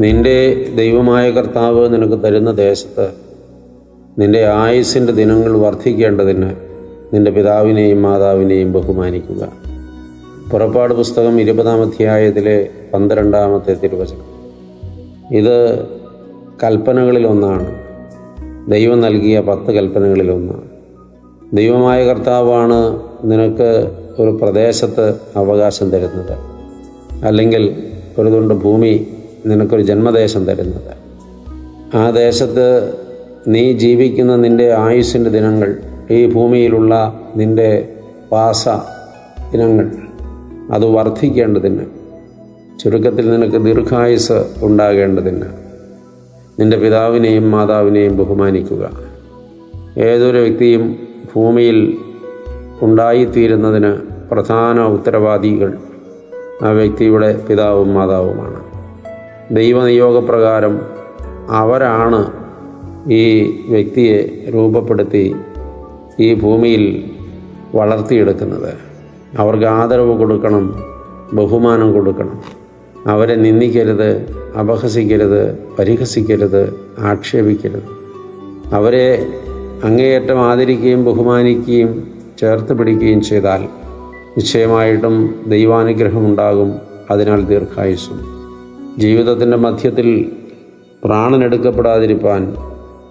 നിന്റെ ദൈവമായ കർത്താവ് നിനക്ക് തരുന്ന ദേശത്ത് നിന്റെ ആയുസിന്റെ ദിനങ്ങൾ വർദ്ധിക്കേണ്ടതിന് നിന്റെ പിതാവിനെയും മാതാവിനെയും ബഹുമാനിക്കുക. പുറപ്പാട് പുസ്തകം ഇരുപതാം അധ്യായത്തിലെ പന്ത്രണ്ടാമത്തെ തിരുവചനം. ഇത് കൽപ്പനകളിലൊന്നാണ് ദൈവം നൽകിയ പത്ത് കൽപ്പനകളിലൊന്നാണ് ദൈവമായ കർത്താവാണ് നിനക്ക് ഒരു പ്രദേശത്ത് അവകാശം തരുന്നത്. അല്ലെങ്കിൽ ഒരു തുണ്ട് ഭൂമി നിനക്കൊരു ജന്മദേശം തരുന്നത്. ആ ദേശത്ത് നീ ജീവിക്കുന്ന നിന്റെ ആയുസ്സിന്റെ ദിനങ്ങൾ ഈ ഭൂമിയിലുള്ള നിന്റെ പാസ ദിനങ്ങൾ അത് വർദ്ധിക്കേണ്ടതിന് ചുരുക്കത്തിൽ നിനക്ക് ദീർഘായുസ് ഉണ്ടാകേണ്ടതിന് നിന്റെ പിതാവിനെയും മാതാവിനെയും ബഹുമാനിക്കുക. ഏതൊരു വ്യക്തിയും ഭൂമിയിൽ ഉണ്ടായിത്തീരുന്നതിന് പ്രധാന ഉത്തരവാദികൾ ആ വ്യക്തിയുടെ പിതാവും മാതാവുമാണ്. ദൈവനിയോഗപ്രകാരം അവരാണ് ഈ വ്യക്തിയെ രൂപപ്പെടുത്തി ഈ ഭൂമിയിൽ വളർത്തിയെടുക്കുന്നത്. അവർക്ക് ആദരവ് കൊടുക്കണം ബഹുമാനം കൊടുക്കണം. അവരെ നിന്ദിക്കരുത് അപഹസിക്കരുത് പരിഹസിക്കരുത് ആക്ഷേപിക്കരുത്. അവരെ അങ്ങേയറ്റം ആദരിക്കുകയും ബഹുമാനിക്കുകയും ചേർത്ത് പിടിക്കുകയും ചെയ്താൽ നിശ്ചയമായിട്ടും ദൈവാനുഗ്രഹമുണ്ടാകും. അതിനാൽ ദീർഘായുസ്സും. ജീവിതത്തിന്റെ മധ്യത്തിൽ പ്രാണനെടുക്കപ്പെടാതിരിപ്പാൻ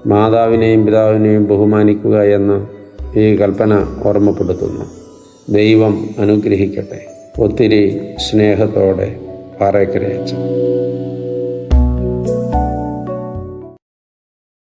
മാതാവിനെയും പിതാവിനെയും ബഹുമാനിക്കുക എന്ന് ഈ കൽപ്പന ഓർമ്മപ്പെടുത്തുന്നു. ദൈവം അനുഗ്രഹിക്കട്ടെ. ഒത്തിരി സ്നേഹത്തോടെ പാറയ്ക്കരയച്ചു